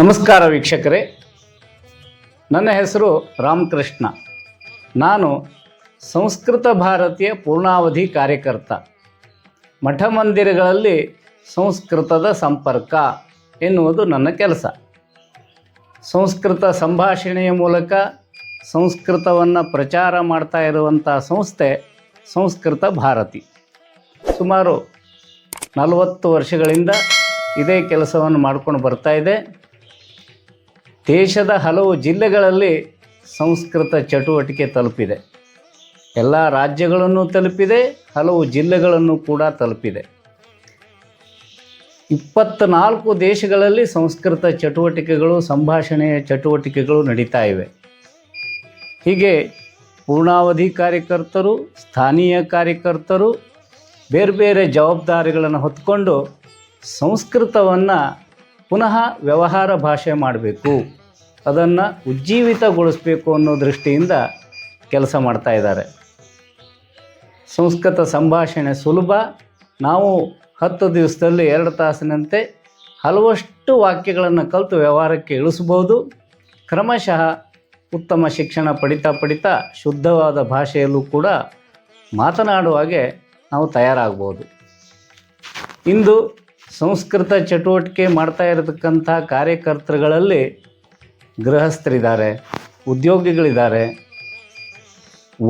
ನಮಸ್ಕಾರ ವೀಕ್ಷಕರೇ. ನನ್ನ ಹೆಸರು ರಾಮಕೃಷ್ಣ. ನಾನು ಸಂಸ್ಕೃತ ಭಾರತೀಯ ಪೂರ್ಣಾವಧಿ ಕಾರ್ಯಕರ್ತ. ಮಠ ಮಂದಿರಗಳಲ್ಲಿ ಸಂಸ್ಕೃತದ ಸಂಪರ್ಕ ಎನ್ನುವುದು ನನ್ನ ಕೆಲಸ. ಸಂಸ್ಕೃತ ಸಂಭಾಷಣೆಯ ಮೂಲಕ ಸಂಸ್ಕೃತವನ್ನು ಪ್ರಚಾರ ಮಾಡ್ತಾ ಇರುವಂಥ ಸಂಸ್ಥೆ ಸಂಸ್ಕೃತ ಭಾರತಿ. ಸುಮಾರು ನಲವತ್ತು ವರ್ಷಗಳಿಂದ ಇದೇ ಕೆಲಸವನ್ನು ಮಾಡ್ಕೊಂಡು ಬರ್ತಾ ಇದೆ. ದೇಶದ ಹಲವು ಜಿಲ್ಲೆಗಳಲ್ಲಿ ಸಂಸ್ಕೃತ ಚಟುವಟಿಕೆ ತಲುಪಿದೆ. ಎಲ್ಲ ರಾಜ್ಯಗಳನ್ನು ತಲುಪಿದೆ, ಹಲವು ಜಿಲ್ಲೆಗಳನ್ನು ಕೂಡ ತಲುಪಿದೆ. ಇಪ್ಪತ್ತ್ನಾಲ್ಕು ದೇಶಗಳಲ್ಲಿ ಸಂಸ್ಕೃತ ಚಟುವಟಿಕೆಗಳು ಸಂಭಾಷಣೆಯ ಚಟುವಟಿಕೆಗಳು ನಡೀತಾ ಇವೆ. ಹೀಗೆ ಪೂರ್ಣಾವಧಿ ಕಾರ್ಯಕರ್ತರು, ಸ್ಥಾನೀಯ ಕಾರ್ಯಕರ್ತರು ಬೇರೆ ಬೇರೆ ಜವಾಬ್ದಾರಿಗಳನ್ನು ಹೊತ್ಕೊಂಡು ಸಂಸ್ಕೃತವನ್ನು ಪುನಃ ವ್ಯವಹಾರ ಭಾಷೆ ಮಾಡಬೇಕು. ಅದನ್ನು ಉಜ್ಜೀವಿತಗೊಳಿಸಬೇಕು ಅನ್ನೋ ದೃಷ್ಟಿಯಿಂದ ಕೆಲಸ ಮಾಡ್ತಾ ಇದ್ದಾರೆ. ಸಂಸ್ಕೃತ ಸಂಭಾಷಣೆ ಸುಲಭ. ನಾವು ಹತ್ತು ದಿವಸದಲ್ಲಿ ಎರಡು ತಾಸಿನಂತೆ ಹಲವಷ್ಟು ವಾಕ್ಯಗಳನ್ನು ಕಲಿತು ವ್ಯವಹಾರಕ್ಕೆ ಇಳಿಸ್ಬೋದು ಕ್ರಮಶಃ ಉತ್ತಮ ಶಿಕ್ಷಣ ಪಡಿತಾ ಪಡಿತಾ ಶುದ್ಧವಾದ ಭಾಷೆಯಲ್ಲೂ ಕೂಡ ಮಾತನಾಡುವಾಗೆ ನಾವು ತಯಾರಾಗ್ಬೋದು ಇಂದು ಸಂಸ್ಕೃತ ಚಟುವಟಿಕೆ ಮಾಡ್ತಾ ಇರತಕ್ಕಂಥ ಕಾರ್ಯಕರ್ತರುಗಳಲ್ಲಿ ಗೃಹಸ್ಥರಿದ್ದಾರೆ, ಉದ್ಯೋಗಿಗಳಿದ್ದಾರೆ,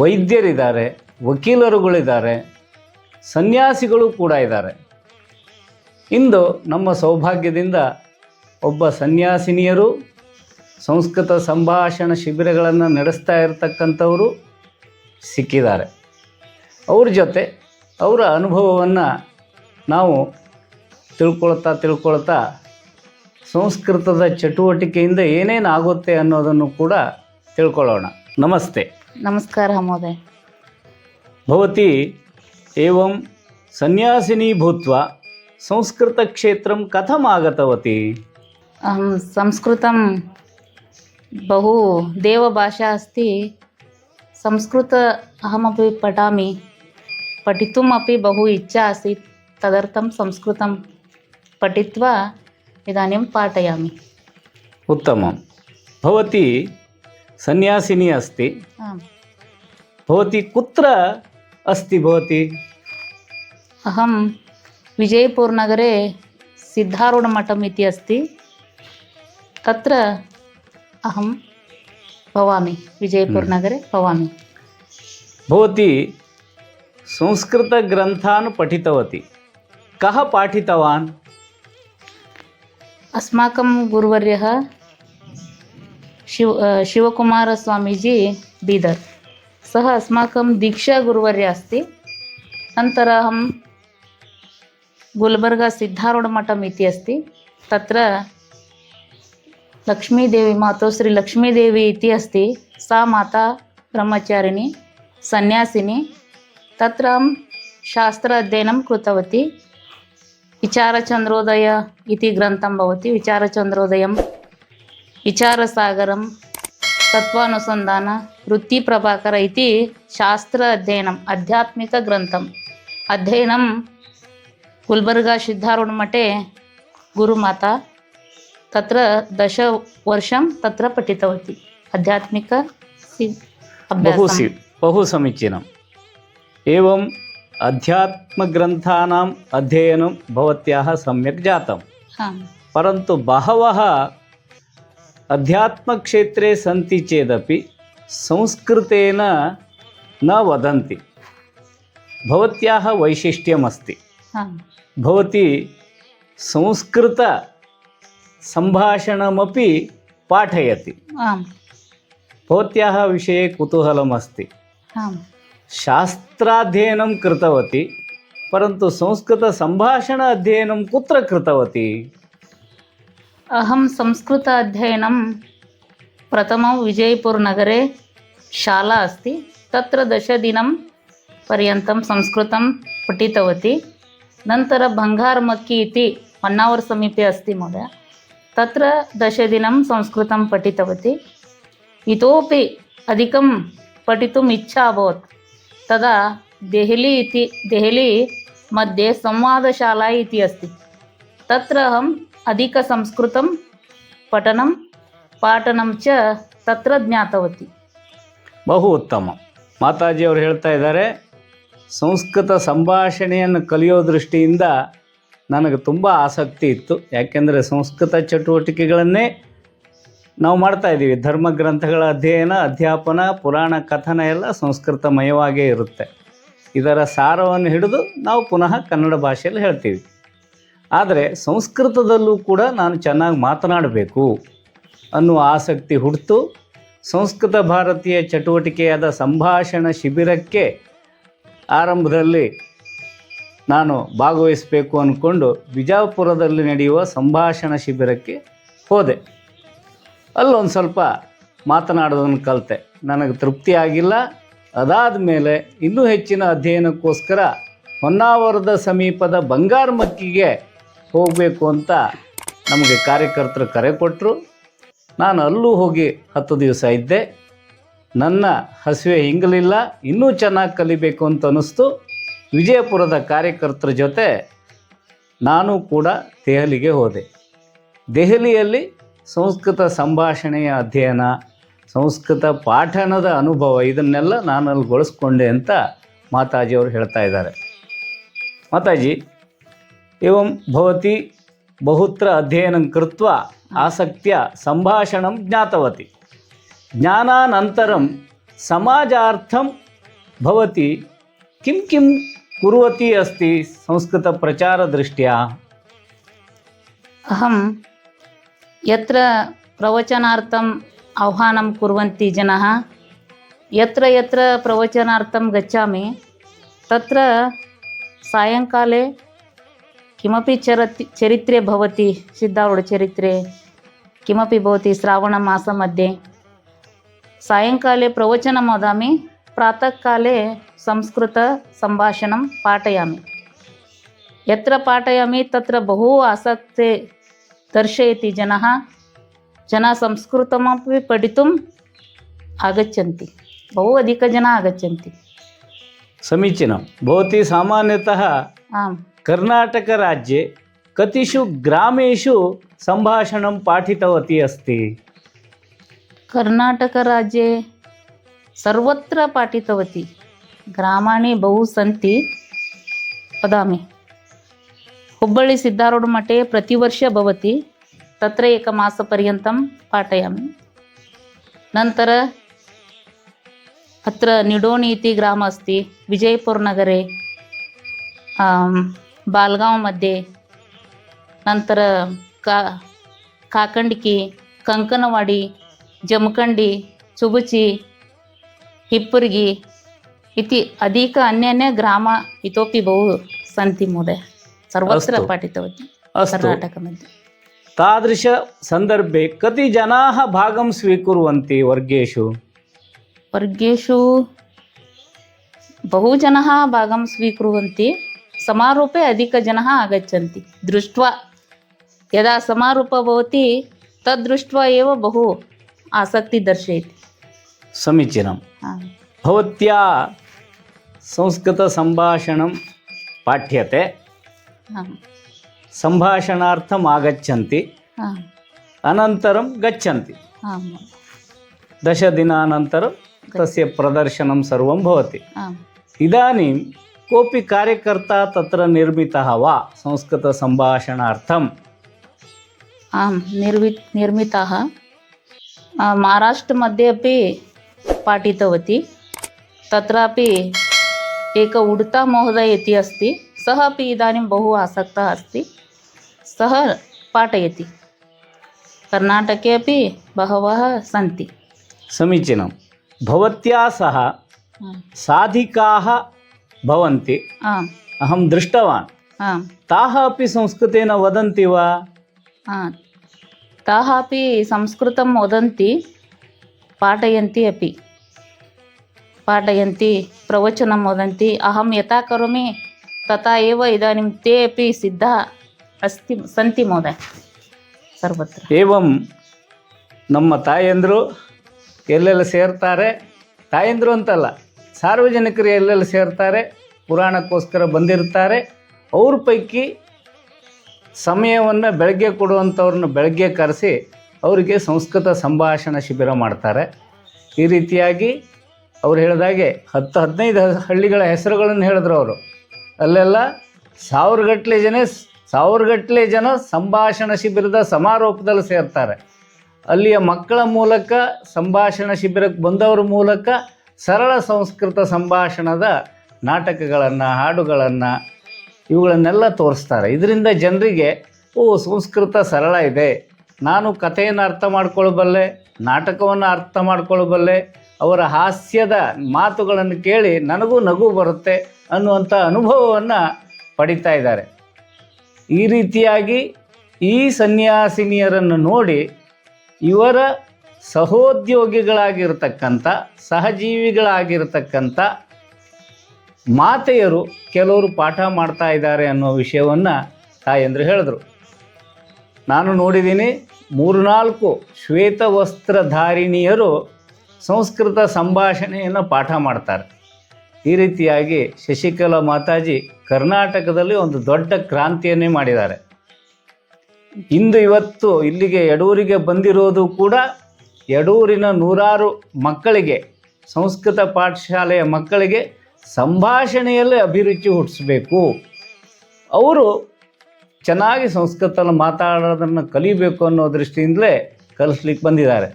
ವೈದ್ಯರಿದ್ದಾರೆ, ವಕೀಲರುಗಳಿದ್ದಾರೆ, ಸನ್ಯಾಸಿಗಳು ಕೂಡ ಇದ್ದಾರೆ. ಇಂದು ನಮ್ಮ ಸೌಭಾಗ್ಯದಿಂದ ಒಬ್ಬ ಸನ್ಯಾಸಿನಿಯರು ಸಂಸ್ಕೃತ ಸಂಭಾಷಣ ಶಿಬಿರಗಳನ್ನು ನಡೆಸ್ತಾ ಇರತಕ್ಕಂಥವರು ಸಿಕ್ಕಿದ್ದಾರೆ. ಅವ್ರ ಜೊತೆ ಅವರ ಅನುಭವವನ್ನು ನಾವು ತಿಳ್ಕೊಳ್ತಾ ತಿಳ್ಕೊಳ್ತಾ ಸಂಸ್ಕೃತದ ಚಟುವಟಿಕೆಯಿಂದ ಏನೇನು ಆಗುತ್ತೆ ಅನ್ನೋದನ್ನು ಕೂಡ ತಿಳ್ಕೊಳ್ಳೋಣ ನಮಸ್ತೆ ನಮಸ್ಕಾರ ಮಹೋದಯ ಭವತಿ ಏವಂ ಸನ್ಯಾಸಿನಿ ಭೂತ್ವಾ ಸಂಸ್ಕೃತಕ್ಷೇತ್ರಂ ಕಥಮ್ ಆಗತವತಿ अहं संस्कृतं बहु देवभाषा अस्ति संस्कृत अहमपि पठामि पठितुम् अपि बहु इच्छा आसीत् तदर्थं संस्कृतं पठित्वा इदानीं पाठयामि उत्तमं भवती सन्यासिनी अस्ति आम् भवती कुत्र अस्ति भवती अहं विजयपुरनगरे सिद्धारूढमठम् इति अस्ति तत्र अहं भवामि विजयपुरनगरे भवामि भवती संस्कृतग्रन्थान् पठितवती कः पाठितवान् अस्माकं गुरुवर्यः शिव अ, शिवकुमारस्वामीजी बीदर् सः अस्माकं दीक्षागुरुवर्यः अस्ति अनन्तरम् अहं गुल्बर्गा सिद्धारूढमठम् इति अस्ति तत्र लक्ष्मीदेवी मातु श्री लक्ष्मीदेवी इति अस्ति सा माता ब्रह्मचारिणी सन्यासिनी तत्र अहं शास्त्र अध्ययनं कृतवती विचारचन्द्रोदय इति ग्रन्थं भवति विचारचन्द्रोदयं विचारसागरं तत्त्वानुसन्धान वृत्तिप्रभाकर इति शास्त्र अध्ययनम् आध्यात्मिकग्रन्थम् अध्ययनं गुल्बर्गा सिद्धारूढमठे गुरुमाता तत्र दशवर्षं तत्र पठितवती आध्यात्मिक सि- बहु अभ्यासं सि बहु समीचीनम् एवम् अध्यात्मग्रन्थानाम् अध्ययनं भवत्याः सम्यक् जातं आम् परन्तु बहवः अध्यात्मक्षेत्रे सन्ति चेदपि संस्कृतेन न वदन्ति भवत्याः वैशिष्ट्यमस्ति आम् भवती संस्कृतसम्भाषणमपि पाठयति आम् भवत्याः विषये कुतूहलमस्ति आम् शास्त्राध्ययनं कृतवती परन्तु संस्कृतसम्भाषण अध्ययनं कुत्र कृतवती अहं संस्कृत अध्ययनं प्रथमं विजयपुरनगरे शाला अस्ति तत्र दशदिनं पर्यन्तं संस्कृतं पठितवती अनन्तरं बङ्गारमक्कि इति होन्नावर् समीपे अस्ति महोदय तत्र दशदिनं संस्कृतं पठितवती इतोपि अधिकं पठितुम् इच्छा अभवत् तदा देहली इति देहली मध्ये संवादशाला इति अस्ति तत्र अहम् अधिकसंस्कृतं ಪಠನಂ ಪಾಠನಂ ಚ ತತ್ರ ಜ್ಞಾತವತಿ ಬಹು ಉತ್ತಮ ಮಾತಾಜಿಯವರು ಹೇಳ್ತಾ ಇದ್ದಾರೆ ಸಂಸ್ಕೃತ ಸಂಭಾಷಣೆಯನ್ನು ಕಲಿಯೋ ದೃಷ್ಟಿಯಿಂದ ನನಗೆ ತುಂಬ ಆಸಕ್ತಿ ಇತ್ತು ಯಾಕೆಂದರೆ ಸಂಸ್ಕೃತ ಚಟುವಟಿಕೆಗಳನ್ನೇ ನಾವು ಮಾಡ್ತಾ ಇದ್ದೀವಿ. ಧರ್ಮ ಗ್ರಂಥಗಳ ಅಧ್ಯಯನ, ಅಧ್ಯಾಪನ, ಪುರಾಣ ಕಥನ ಎಲ್ಲ ಸಂಸ್ಕೃತಮಯವಾಗೇ ಇರುತ್ತೆ. ಇದರ ಸಾರವನ್ನು ಹಿಡಿದು ನಾವು ಪುನಃ ಕನ್ನಡ ಭಾಷೆಯಲ್ಲಿ ಹೇಳ್ತೀವಿ. ಆದರೆ ಸಂಸ್ಕೃತದಲ್ಲೂ ಕೂಡ ನಾನು ಚೆನ್ನಾಗಿ ಮಾತನಾಡಬೇಕು ಅನ್ನುವ ಆಸಕ್ತಿ ಹುಟ್ಟಿತು ಸಂಸ್ಕೃತ ಭಾರತೀಯ ಚಟುವಟಿಕೆಯಾದ ಸಂಭಾಷಣ ಶಿಬಿರಕ್ಕೆ ಆರಂಭದಲ್ಲಿ ನಾನು ಭಾಗವಹಿಸಬೇಕು ಅಂದ್ಕೊಂಡು ಬಿಜಾಪುರದಲ್ಲಿ ನಡೆಯುವ ಸಂಭಾಷಣ ಶಿಬಿರಕ್ಕೆ ಹೋದೆ. ಅಲ್ಲೊಂದು ಸ್ವಲ್ಪ ಮಾತನಾಡೋದನ್ನು ಕಲಿತೆ. ನನಗೆ ತೃಪ್ತಿ ಆಗಿಲ್ಲ. ಅದಾದ ಮೇಲೆ ಇನ್ನೂ ಹೆಚ್ಚಿನ ಅಧ್ಯಯನಕ್ಕೋಸ್ಕರ ಹೊನ್ನಾವರದ ಸಮೀಪದ ಬಂಗಾರಮಕ್ಕಿಗೆ ಹೋಗಬೇಕು ಅಂತ ನಮಗೆ ಕಾರ್ಯಕರ್ತರು ಕರೆ ಕೊಟ್ಟರು ನಾನು ಅಲ್ಲೂ ಹೋಗಿ ಹತ್ತು ದಿವಸ ಇದ್ದೆ. ನನ್ನ ಹಸಿವೆ ಹಿಂಗಲಿಲ್ಲ ಇನ್ನೂ ಚೆನ್ನಾಗಿ ಕಲಿಬೇಕು ಅಂತ ಅನ್ನಿಸ್ತು. ವಿಜಯಪುರದ ಕಾರ್ಯಕರ್ತರ ಜೊತೆ ನಾನು ಕೂಡ ದೆಹಲಿಗೆ ಹೋದೆ. ದೆಹಲಿಯಲ್ಲಿ ಸಂಸ್ಕೃತ ಸಂಭಾಷಣೆಯ ಅಧ್ಯಯನ ಸಂಸ್ಕೃತ ಪಾಠನದ ಅನುಭವ ಇದನ್ನೆಲ್ಲ ನಾನು ಅಲ್ಲಿ ಗೊಳಿಸ್ಕೊಂಡೆ ಅಂತ ಮಾತಾಜಿಯವರು ಹೇಳ್ತಾ ಇದ್ದಾರೆ ಮಾತಾಜಿ एवं भवती बहुत्र अध्ययनं कृत्वा आसक्त्या सम्भाषणं ज्ञातवती ज्ञानानन्तरं समाजार्थं भवती किं किं कुर्वती अस्ति संस्कृतप्रचारदृष्ट्या अहं यत्र प्रवचनार्थम् आह्वानं कुर्वन्ति जनाः यत्र यत्र प्रवचनार्थं गच्छामि तत्र सायङ्काले किमपि चरति चरित्रे भवति सिद्धारूढचरित्रे किमपि भवति श्रावणमासमध्ये सायङ्काले प्रवचनं वदामि प्रातःकाले संस्कृतसम्भाषणं पाठयामि यत्र पाठयामि तत्र बहु आसक्ते दर्शयति जनाः जनाः संस्कृतमपि पठितुम् आगच्छन्ति बहु अधिकजनाः आगच्छन्ति समीचीनं भवती सामान्यतः आम् कर्णाटकराज्ये कतिषु ग्रामेषु सम्भाषणं पाठितवती अस्ति कर्णाटकराज्ये सर्वत्र पाठितवती ग्रामाणि बहु सन्ति वदामि ಹುಬ್ಬಳ್ಳಿ ಸಿದ್ಧಾರೂಢ ಮಠೆ ಪ್ರತಿವರ್ಷ ಭವತಿ. ತತ್ರ ಏಕ ಮಾಸ ಪರ್ಯಂತ ಪಾಠಯಾಮಿ. ನಂತರ ಅತ್ರ ನಿಡೋಣಿ ಇತಿ ಗ್ರಾಮ ಅಸ್ತಿ ವಿಜಯಪುರ ನಗರ ಬಾಲ್ಗಾಂವ್ ಮಧ್ಯೆ. ನಂತರ ಕಾ, ಕಾಕಂಡಿಕಿ, ಕಂಕನವಾಡಿ, ಜಮಖಂಡಿ, ಚುಬುಚಿ, ಹಿಪ್ಪುರ್ಗಿ ಇತಿ ಅಧಿಕ ಅನ್ಯಾನ್ಯ ಗ್ರಾಮ ಇತೋಪಿ ಬಹು ಸಂತಿ ಮಹೋದಯ सर्वत्र अस्तु। पाठितवती अस्तु कर्णाटकमध्ये तादृशसन्दर्भे कति जनाः भागं स्वीकुर्वन्ति वर्गेषु वर्गेषु बहु जनाः भागं स्वीकुर्वन्ति समारोपे अधिकजनाः आगच्छन्ति दृष्ट्वा यदा समारोपः भवति तद् दृष्ट्वा एव बहु आसक्तिः दर्शयति समीचीनं आम्। भवत्या संस्कृतसम्भाषणं पाठ्यते आम् सम्भाषणार्थम् आगच्छन्ति आम् अनन्तरं गच्छन्ति आम् दशदिनानन्तरं तस्य प्रदर्शनं सर्वं भवति आम् इदानीं कोऽपि कार्यकर्ता तत्र निर्मितः वा संस्कृतसम्भाषणार्थम् आं निर्मि निर्मिताः आ, महाराष्ट्रमध्ये अपि पाठितवती तत्रापि एक उडता महोदय इति अस्ति सः अपि इदानीं बहु आसक्तः अस्ति सः पाठयति कर्णाटके अपि बहवः सन्ति समीचीनं भवत्या सह आम् साधिकाः भवन्ति आम् अहं दृष्टवान् आम् ताः अपि संस्कृतेन वदन्ति वा आ, ताः अपि संस्कृतं वदन्ति पाठयन्ति अपि पाठयन्ति प्रवचनं वदन्ति अहं यथा करोमि तथा एव इदानीं ते अपि सिद्धाः अस्ति सन्ति महोदय सर्वत्र ಏವಂ ನಮ್ಮ ತಾಯಂದರು ಎಲ್ಲೆಲ್ಲಿ ಸೇರ್ತಾರೆ ತಾಯಂದರು ಅಂತಲ್ಲ ಸಾರ್ವಜನಿಕರು ಎಲ್ಲೆಲ್ಲಿ ಸೇರ್ತಾರೆ ಪುರಾಣಕ್ಕೋಸ್ಕರ ಬಂದಿರ್ತಾರೆ ಅವ್ರ ಪೈಕಿ ಸಮಯವನ್ನು ಬೆಳಗ್ಗೆ ಕೊಡುವಂಥವ್ರನ್ನ ಬೆಳಗ್ಗೆ ಕರೆಸಿ ಅವರಿಗೆ ಸಂಸ್ಕೃತ ಸಂಭಾಷಣಾ ಶಿಬಿರ ಮಾಡ್ತಾರೆ ಈ ರೀತಿಯಾಗಿ ಅವ್ರು ಹೇಳಿದಾಗೆ ಹತ್ತು ಹದಿನೈದು ಹ- ಹಳ್ಳಿಗಳ ಹೆಸರುಗಳನ್ನು ಹೇಳಿದ್ರು ಅವರು ಅಲ್ಲೆಲ್ಲ ಸಾವಿರಗಟ್ಟಲೆ ಜನ ಸಾವಿರಗಟ್ಟಲೆ ಜನ ಸಂಭಾಷಣಾ ಶಿಬಿರದ ಸಮಾರೋಪದಲ್ಲಿ ಸೇರ್ತಾರೆ. ಅಲ್ಲಿಯ ಮಕ್ಕಳ ಮೂಲಕ ಸಂಭಾಷಣಾ ಶಿಬಿರಕ್ಕೆ ಬಂದವರ ಮೂಲಕ ಸರಳ ಸಂಸ್ಕೃತ ಸಂಭಾಷಣದ ನಾಟಕಗಳನ್ನು, ಹಾಡುಗಳನ್ನು ಇವುಗಳನ್ನೆಲ್ಲ ತೋರಿಸ್ತಾರೆ. ಇದರಿಂದ ಜನರಿಗೆ, ಓ, ಸಂಸ್ಕೃತ ಸರಳ ಇದೆ. ನಾನು ಕಥೆಯನ್ನು ಅರ್ಥ ಮಾಡ್ಕೊಳ್ಬಲ್ಲೆ, ನಾಟಕವನ್ನು ಅರ್ಥ ಮಾಡ್ಕೊಳ್ಬಲ್ಲೆ, ಅವರ ಹಾಸ್ಯದ ಮಾತುಗಳನ್ನು ಕೇಳಿ ನನಗೂ ನಗು ಬರುತ್ತೆ. ಅನ್ನುವಂಥ ಅನುಭವವನ್ನು ಪಡಿತಾ ಇದ್ದಾರೆ. ಈ ರೀತಿಯಾಗಿ ಈ ಸನ್ಯಾಸಿನಿಯರನ್ನು ನೋಡಿ ಇವರ ಸಹೋದ್ಯೋಗಿಗಳಾಗಿರ್ತಕ್ಕಂಥ, ಸಹಜೀವಿಗಳಾಗಿರ್ತಕ್ಕಂಥ ಮಾತೆಯರು ಕೆಲವರು ಪಾಠ ಮಾಡ್ತಾ ಇದ್ದಾರೆ ಅನ್ನೋ ವಿಷಯವನ್ನು ತಾಯಂದರು ಹೇಳಿದ್ರು. ನಾನು ನೋಡಿದ್ದೀನಿ ಮೂರ್ನಾಲ್ಕು ಶ್ವೇತ ವಸ್ತ್ರಧಾರಿಣಿಯರು ಸಂಸ್ಕೃತ ಸಂಭಾಷಣೆಯನ್ನು ಪಾಠ ಮಾಡ್ತಾರೆ. ಈ ರೀತಿಯಾಗಿ ಶಶಿಕಲಾ ಮಾತಾಜಿ ಕರ್ನಾಟಕದಲ್ಲಿ ಒಂದು ದೊಡ್ಡ ಕ್ರಾಂತಿಯನ್ನೇ ಮಾಡಿದ್ದಾರೆ. ಇಂದು ಇವತ್ತು ಇಲ್ಲಿಗೆ ಯಡೂರಿಗೆ ಬಂದಿರೋದು ಕೂಡ ಯಡೂರಿನ ನೂರಾರು ಮಕ್ಕಳಿಗೆ, ಸಂಸ್ಕೃತ ಪಾಠಶಾಲೆಯ ಮಕ್ಕಳಿಗೆ ಸಂಭಾಷಣೆಯಲ್ಲಿ ಅಭಿರುಚಿ ಹುಟ್ಟಿಸಬೇಕು. ಅವರು ಚೆನ್ನಾಗಿ ಸಂಸ್ಕೃತದಲ್ಲಿ ಮಾತಾಡೋದನ್ನು ಕಲಿಬೇಕು ಅನ್ನೋ ದೃಷ್ಟಿಯಿಂದಲೇ ಕಲಿಸ್ಲಿಕ್ಕೆ ಬಂದಿದ್ದಾರೆ.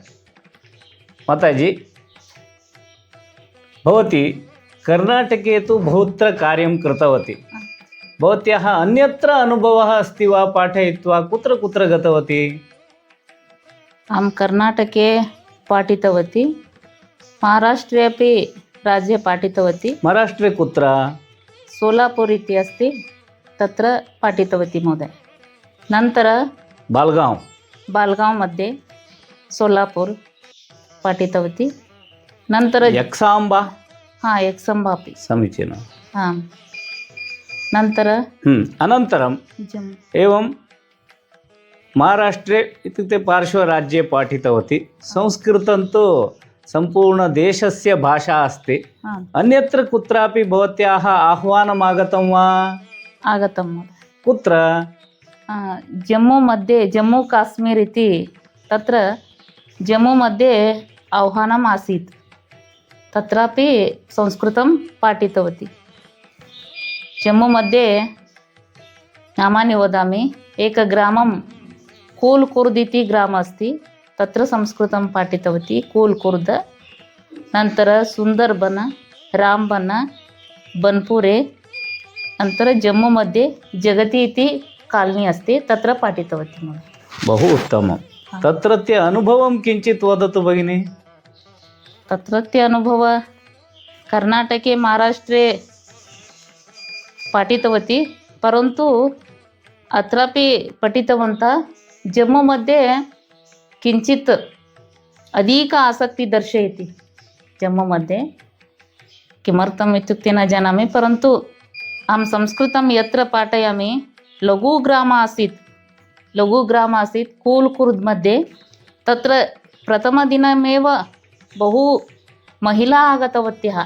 ಮಾತಾಜಿ, ಭವತಿ कर्णाटके तु बहुत्र कार्यं कृतवती। भवत्याः अन्यत्र अनुभवः अस्ति वा? पाठयित्वा कुत्र कुत्र गतवती? अहं कर्णाटके पाठितवती। महाराष्ट्रे अपि राज्ये पाठितवती। महाराष्ट्रे कुत्र? सोलापुर इति अस्ति। तत्र पाठितवती महोदय। नन्तर बाल्गांव्। बाल्गांव् मध्ये सोलापुर पाठितवती। नन्तर यक्साम्बा हा एक्सम्बापि समीचीनम् आम् नन्तर हम्म, अनन्तरं जम् एवं महाराष्ट्रे इत्युक्ते पार्श्वराज्ये पाठितवती संस्कृतं तु सम्पूर्णदेशस्य भाषा अस्ति अन्यत्र कुत्रापि भवत्याः आह्वानम् आगतं वा आगतं कुत्र जम्मू मध्ये जम्मू काश्मीर् इति तत्र जम्मू मध्ये आह्वानम् आसीत् तत्रापि संस्कृतं पाठितवती जम्मू मध्ये नामानि वदामि एकग्रामं कूल्कुर्द् इति ग्रामः अस्ति तत्र संस्कृतं पाठितवती कूल्कुर्द ನಂತರ ಸುಂದರ್ಬನ ರಾಮ್ಬನ ಬನ್ಪುರೆ ನಂತರ ಜಮ್ಮು मध्ये जगति इति कालनी अस्ति तत्र पाठितवती मम बहु उत्तमं तत्रत्य अनुभवं किञ्चित् वदतु भगिनि तत्रत्य अनुभव, कर्नाटके, महाराष्ट्रे पाठितवती परन्तु अत्रापि पठितवन्तः जम्मू मध्ये किञ्चित् अधिक आसक्तिः दर्शयति जम्मू मध्ये किमर्थम् इत्युक्ते न जानामि, परन्तु अहं संस्कृतं यत्र पाठयामि, लघुग्रामः आसीत् लघुग्रामः आसीत् कूल्कुर्द् मध्ये, तत्र प्रथमदिनमेव बहु महिला आगतवत्यः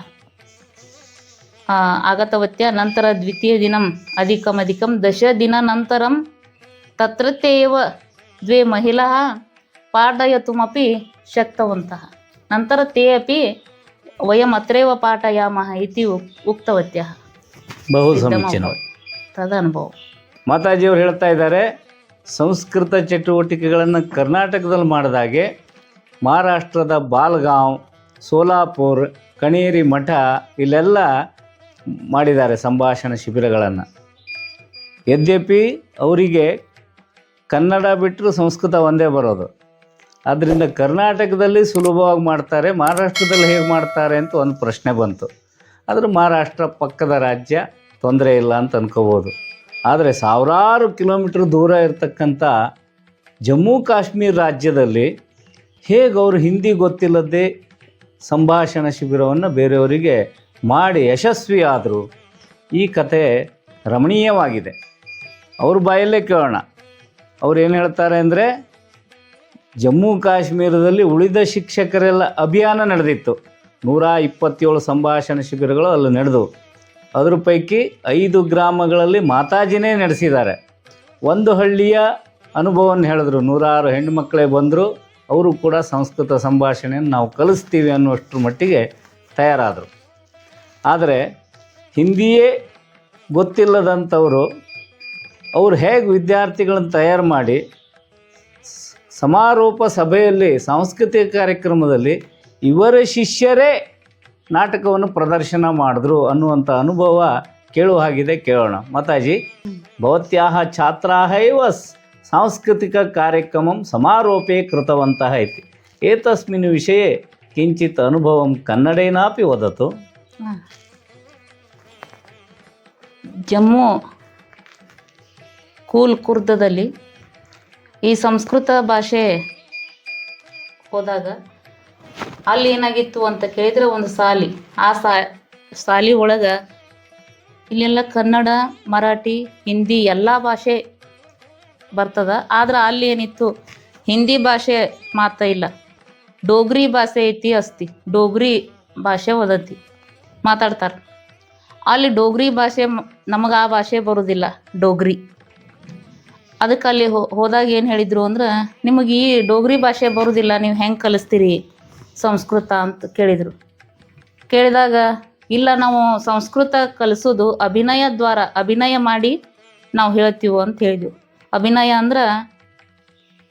आ, आगतवत्या नन्तर द्वितीयदिनम् अधिकमधिकं दशदिनानन्तरं तत्रत्य एव द्वे महिलाः पाठयितुमपि शक्तवन्तः नन्तर ते अपि वयम् अत्रैव पाठयामः इति उक् उक्तवत्यः ಬಹು ಸಿದ್ಧಮ್ಮ ಸಮೀಚೀನ ತದನುಭವ ಮಾತಾಜಿಯವರು ಹೇಳ್ತಾ ಇದ್ದಾರೆ ಸಂಸ್ಕೃತ ಚಟುವಟಿಕೆಗಳನ್ನು ಕರ್ನಾಟಕದಲ್ಲಿ ಮಾಡಿದಾಗೆ ಮಹಾರಾಷ್ಟ್ರದ ಬಾಲ್ಗಾಂವ್, ಸೋಲಾಪುರ್ ಕಣೇರಿ ಮಠ ಇಲ್ಲೆಲ್ಲ ಮಾಡಿದ್ದಾರೆ ಸಂಭಾಷಣಾ ಶಿಬಿರಗಳನ್ನು. ಯದ್ಯಪಿ ಅವರಿಗೆ ಕನ್ನಡ ಬಿಟ್ಟರು ಸಂಸ್ಕೃತ ಒಂದೇ ಬರೋದು. ಆದ್ದರಿಂದ ಕರ್ನಾಟಕದಲ್ಲಿ ಸುಲಭವಾಗಿ ಮಾಡ್ತಾರೆ, ಮಹಾರಾಷ್ಟ್ರದಲ್ಲಿ ಹೇಗೆ ಮಾಡ್ತಾರೆ ಅಂತ ಒಂದು ಪ್ರಶ್ನೆ ಬಂತು. ಆದರೆ ಮಹಾರಾಷ್ಟ್ರ ಪಕ್ಕದ ರಾಜ್ಯ ತೊಂದರೆ ಇಲ್ಲ ಅಂತ ಅನ್ಕೋಬೋದು. ಆದರೆ ಸಾವಿರಾರು ಕಿಲೋಮೀಟ್ರ್ ದೂರ ಇರತಕ್ಕಂಥ ಜಮ್ಮು ಕಾಶ್ಮೀರ ರಾಜ್ಯದಲ್ಲಿ ಹೇಗೆ ಅವರು ಹಿಂದಿ ಗೊತ್ತಿಲ್ಲದೆ ಸಂಭಾಷಣಾ ಶಿಬಿರವನ್ನು ಬೇರೆಯವರಿಗೆ ಮಾಡಿ ಯಶಸ್ವಿ ಆದರು ಈ ಕತೆ ರಮಣೀಯವಾಗಿದೆ. ಅವ್ರ ಬಾಯಲ್ಲೇ ಕೇಳೋಣ. ಅವ್ರು ಏನು ಹೇಳ್ತಾರೆ ಅಂದರೆ, ಜಮ್ಮು ಕಾಶ್ಮೀರದಲ್ಲಿ ಉಳಿದ ಶಿಕ್ಷಕರೆಲ್ಲ ಅಭಿಯಾನ ನಡೆದಿತ್ತು. ನೂರ ಇಪ್ಪತ್ತೇಳು ಸಂಭಾಷಣಾ ಶಿಬಿರಗಳು ಅಲ್ಲಿ ನಡೆದವು. ಅದ್ರ ಪೈಕಿ ಐದು ಗ್ರಾಮಗಳಲ್ಲಿ ಮಾತಾಜಿನೇ ನಡೆಸಿದ್ದಾರೆ. ಒಂದು ಹಳ್ಳಿಯ ಅನುಭವವನ್ನು ಹೇಳಿದ್ರು. ನೂರಾರು ಹೆಣ್ಣುಮಕ್ಕಳೇ ಬಂದರು. ಅವರು ಕೂಡ ಸಂಸ್ಕೃತ ಸಂಭಾಷಣೆಯನ್ನು ನಾವು ಕಲಿಸ್ತೀವಿ ಅನ್ನುವಷ್ಟರ ಮಟ್ಟಿಗೆ ತಯಾರಾದರು. ಆದರೆ ಹಿಂದಿಯೇ ಗೊತ್ತಿಲ್ಲದಂಥವರು ಅವರು ಹೇಗೆ ವಿದ್ಯಾರ್ಥಿಗಳನ್ನು ತಯಾರು ಮಾಡಿ ಸಮಾರೋಪ ಸಭೆಯಲ್ಲಿ, ಸಾಂಸ್ಕೃತಿಕ ಕಾರ್ಯಕ್ರಮದಲ್ಲಿ ಇವರ ಶಿಷ್ಯರೇ ನಾಟಕವನ್ನು ಪ್ರದರ್ಶನ ಮಾಡಿದ್ರು ಅನ್ನುವಂಥ ಅನುಭವ ಕೇಳುವ ಹಾಗಿದೆ ಕೇಳೋಣ. ಮಾತಾಜಿ, ಭವತ್ಯಾಹ ಛಾತ್ರಾಹ ಇವ ಸಾಂಸ್ಕೃತಿಕ ಕಾರ್ಯಕ್ರಮ ಸಮಾರೋಪೇ ಕೃತವಂತಹ ಇತಿ. ಏತಸ್ಮಿನ್ ವಿಷಯ ಕಿಂಚಿತ್ ಅನುಭವಂ ಕನ್ನಡೇನಾಪಿ ವದತು? ಜಮ್ಮು ಕೂಲ್ ಕುರ್ದದಲ್ಲಿ ಈ ಸಂಸ್ಕೃತ ಭಾಷೆ ಹೋದಾಗ ಅಲ್ಲಿ ಏನಾಗಿತ್ತು ಅಂತ ಕೇಳಿದ್ರೆ ಒಂದು ಸಾಲಿ. ಆ ಸಾ, ಸಾಲಿ ಒಳಗೆ ಇಲ್ಲೆಲ್ಲ ಕನ್ನಡ, ಮರಾಠಿ, ಹಿಂದಿ ಎಲ್ಲ ಭಾಷೆ ಬರ್ತದ. ಆದ್ರೆ ಅಲ್ಲಿ ಏನಿತ್ತು? ಹಿಂದಿ ಭಾಷೆ ಮಾತ್ರ ಇಲ್ಲ. ಡೋಗ್ರಿ ಭಾಷೆ ಐತಿ ಅಸ್ತಿ. ಡೋಗ್ರಿ ಭಾಷೆ ಓದತಿ. ಮಾತಾಡ್ತಾರೆ. ಅಲ್ಲಿ ಡೋಗ್ರಿ ಭಾಷೆ ನಮಗೆ ಆ ಭಾಷೆ ಬರೋದಿಲ್ಲ. ಡೋಗ್ರಿ. ಅದಕ್ಕೆ ಅಲ್ಲಿ ಹೋದಾಗ ಏನು ಹೇಳಿದರು ಅಂದ್ರೆ, ನಿಮಗೆ ಈ ಡೋಗ್ರಿ ಭಾಷೆ ಬರೋದಿಲ್ಲ, ನೀವು ಹೆಂಗೆ ಕಲಿಸ್ತೀರಿ ಸಂಸ್ಕೃತ ಅಂತ ಕೇಳಿದರು. ಕೇಳಿದಾಗ, ಇಲ್ಲ ನಾವು ಸಂಸ್ಕೃತ ಕಲಿಸೋದು ಅಭಿನಯ ದ್ವಾರ, ಅಭಿನಯ ಮಾಡಿ ನಾವು ಹೇಳ್ತೀವಿ ಅಂತ ಹೇಳಿದ್ವಿ ಅಭಿನಯ ಅಂದ್ರೆ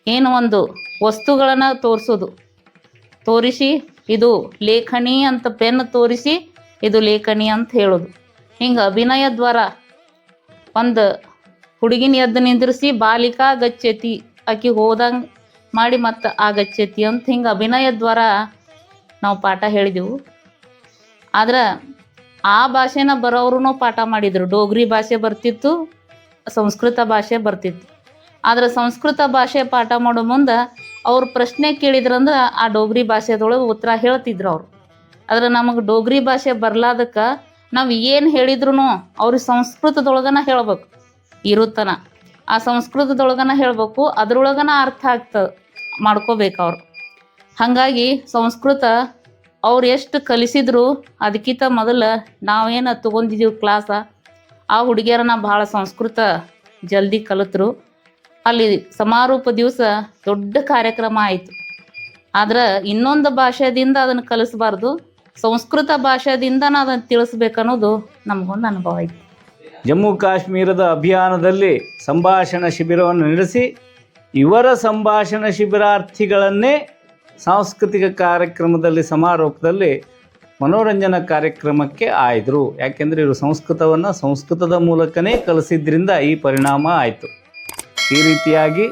ಏನು ಒಂದು ವಸ್ತುಗಳನ್ನು ತೋರಿಸೋದು. ತೋರಿಸಿ ಇದು ಲೇಖನಿ ಅಂತ ಪೆನ್ ತೋರಿಸಿ ಇದು ಲೇಖನಿ ಅಂತ ಹೇಳೋದು. ಹಿಂಗೆ ಅಭಿನಯ ದ್ವಾರ ಒಂದು ಹುಡುಗಿನ ಎದ್ದು ನಿಂದ್ರಿಸಿ ಬಾಲಿಕಾ ಗಚ್ಚತಿ, ಆಕಿ ಹೋದಂಗೆ ಮಾಡಿ ಮತ್ತೆ ಆ ಗಚ್ಚತಿ ಅಂತ ಹಿಂಗೆ ಅಭಿನಯ ದ್ವಾರ ನಾವು ಪಾಠ ಹೇಳಿದೆವು. ಆದ್ರೆ ಆ ಭಾಷೆನ ಬರೋರು ಪಾಠ ಮಾಡಿದರು. ಡೋಗ್ರಿ ಭಾಷೆ ಬರ್ತಿತ್ತು ಸಂಸ್ಕೃತ ಭಾಷೆ ಬರ್ತಿತ್ತು. ಆದ್ರೆ ಸಂಸ್ಕೃತ ಭಾಷೆ ಪಾಠ ಮಾಡೋ ಮುಂದೆ ಅವ್ರು ಪ್ರಶ್ನೆ ಕೇಳಿದ್ರಂದ್ರೆ ಆ ಡೋಗ್ರಿ ಭಾಷೆದೊಳಗೆ ಉತ್ತರ ಹೇಳ್ತಿದ್ರು ಅವರು. ಆದ್ರೆ ನಮಗೆ ಡೋಗ್ರಿ ಭಾಷೆ ಬರ್ಲಾದಕ್ಕೆ ನಾವು ಏನು ಹೇಳಿದ್ರು ಅವ್ರಿಗೆ ಸಂಸ್ಕೃತದೊಳಗನ ಹೇಳ್ಬೇಕು. ಇರುತ್ತನ. ಆ ಸಂಸ್ಕೃತದೊಳಗನ ಹೇಳ್ಬೇಕು, ಅದ್ರೊಳಗನ ಅರ್ಥ ಆಗ್ತದೆ ಮಾಡ್ಕೋಬೇಕು ಅವ್ರು. ಹಾಗಾಗಿ ಸಂಸ್ಕೃತ ಅವ್ರು ಎಷ್ಟು ಕಲಿಸಿದ್ರು ಅದಕ್ಕಿಂತ ಮೊದಲು ನಾವೇನು ತೊಗೊಂಡಿದ್ದೀವಿ ಕ್ಲಾಸ ಆ ಹುಡುಗಿಯರನ್ನ ಭಾಳ ಸಂಸ್ಕೃತ ಜಲ್ದಿ ಕಲಿತರು. ಅಲ್ಲಿ ಸಮಾರೋಪ ದಿವಸ ದೊಡ್ಡ ಕಾರ್ಯಕ್ರಮ ಆಯಿತು. ಆದ್ರೆ ಇನ್ನೊಂದು ಭಾಷೆದಿಂದ ಅದನ್ನು ಕಲಿಸಬಾರ್ದು, ಸಂಸ್ಕೃತ ಭಾಷೆದಿಂದ ಅದನ್ನು ತಿಳಿಸ್ಬೇಕನ್ನೋದು ನಮಗೊಂದು ಅನುಭವ ಆಯಿತು. ಜಮ್ಮು ಕಾಶ್ಮೀರದ ಅಭಿಯಾನದಲ್ಲಿ ಸಂಭಾಷಣಾ ಶಿಬಿರವನ್ನು ನಡೆಸಿ, ಇವರ ಸಂಭಾಷಣಾ ಶಿಬಿರಾರ್ಥಿಗಳನ್ನೇ ಸಾಂಸ್ಕೃತಿಕ ಕಾರ್ಯಕ್ರಮದಲ್ಲಿ ಸಮಾರೋಪದಲ್ಲಿ ಮನೋರಂಜನಾ ಕಾರ್ಯಕ್ರಮಕ್ಕೆ ಆಯ್ದರು. ಯಾಕೆಂದರೆ ಇವರು ಸಂಸ್ಕೃತವನ್ನು ಸಂಸ್ಕೃತದ ಮೂಲಕನೇ ಕಲಿಸಿದ್ರಿಂದ ಈ ಪರಿಣಾಮ ಆಯಿತು. ಈ ರೀತಿಯಾಗಿ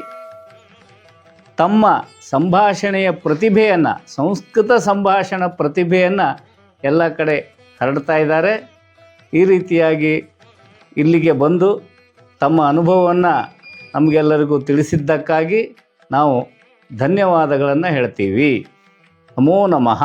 ತಮ್ಮ ಸಂಭಾಷಣೆಯ ಪ್ರತಿಭೆಯನ್ನು, ಸಂಸ್ಕೃತ ಸಂಭಾಷಣಾ ಪ್ರತಿಭೆಯನ್ನು ಎಲ್ಲ ಕಡೆ ಹರಡ್ತಾ ಇದ್ದಾರೆ. ಈ ರೀತಿಯಾಗಿ ಇಲ್ಲಿಗೆ ಬಂದು ತಮ್ಮ ಅನುಭವವನ್ನು ನಮಗೆಲ್ಲರಿಗೂ ತಿಳಿಸಿದ್ದಕ್ಕಾಗಿ ನಾವು ಧನ್ಯವಾದಗಳನ್ನು ಹೇಳ್ತೀವಿ. ನಮೋ ನಮಃ.